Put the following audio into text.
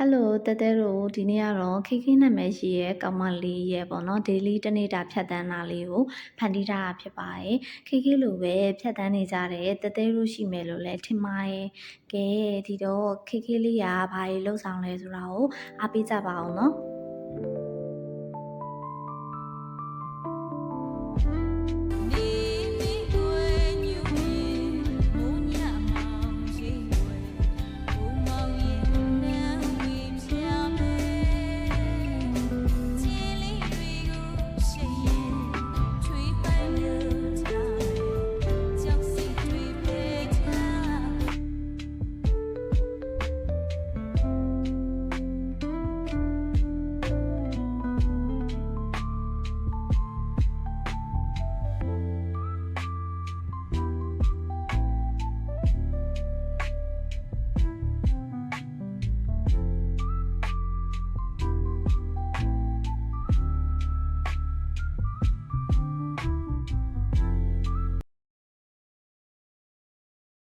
ဟယ်လိုတဲတဲတို့ဒီနေ့ကတော့ခေခေနာမည်ရှိရဲ့ကောင်မလေးရဲ့ပေါ့နော် daily တစ်နေ့တာဖြတ်တန်းတာလေးကိုဖန်တီးထားတာဖြစ်ပါတယ်ခေခေလိုပဲဖြတ်တန်းနေကြတဲ့တဲတဲတို့ရှိမယ်လို့လည်းထင်ပါတယ်ကဲဒီတော့ခေခေလေးကဘာတွေလှုပ်ဆောင်လဲဆိုတာကိုအားပေးကြပါအောင်နော်